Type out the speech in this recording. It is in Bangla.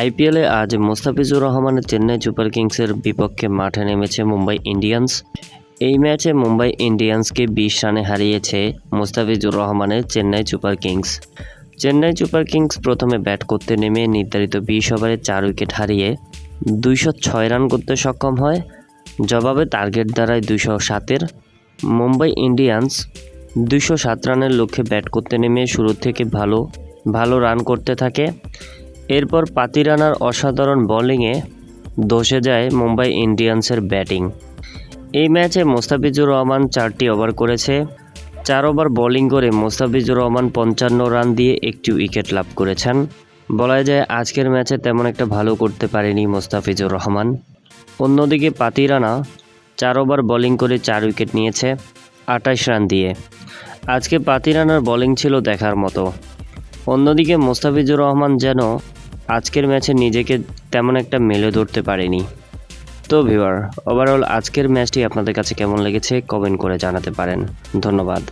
আইপিএলে আজ মোস্তাফিজুর রহমানের চেন্নাই সুপার কিংসের বিপক্ষে মাঠে নেমেছে মুম্বাই ইন্ডিয়ান্স। এই ম্যাচে মুম্বাই ইন্ডিয়ান্সকে বিশ রানে হারিয়েছে মোস্তাফিজুর রহমানের Chennai Super Kings. Chennai Super Kings প্রথমে ব্যাট করতে নেমে নির্ধারিত বিশ ওভারে চার উইকেট হারিয়ে দুইশো ছয় রান করতে সক্ষম হয়। জবাবে টার্গেট দ্বারায় দুইশো সাতের মুম্বাই ইন্ডিয়ান্স দুইশো সাত রানের লক্ষ্যে ব্যাট করতে নেমে শুরু থেকে ভালো ভালো রান করতে থাকে। এরপর পাতিরানার অসাধারণ বোলিংয়ে ধসে যায় মুম্বাই ইন্ডিয়ান্সের ব্যাটিং। এই ম্যাচে মোস্তাফিজুর রহমান চারটি ওভার করেছে, চার ওভার বোলিং করে মোস্তাফিজুর রহমান পঞ্চান্ন রান দিয়ে একটি উইকেট লাভ করেছেন। বলা যায় আজকের ম্যাচে তেমন একটা ভালো করতে পারেনি মোস্তাফিজুর রহমান। অন্যদিকে পাতিরানা চার ওভার বোলিং করে চার উইকেট নিয়েছে, আটাইশ রান দিয়ে। আজকে পাতিরানার বোলিং ছিল দেখার মতো। অন্যদিকে মোস্তাফিজুর রহমান যেন আজকের ম্যাচে নিজেকে তেমন একটা মেলে ধরতে পারেনি। তো ভিওয়ার ওভারঅল আজকের ম্যাচটি আপনাদের কাছে কেমন লেগেছে কমেন্ট করে জানাতে পারেন। ধন্যবাদ।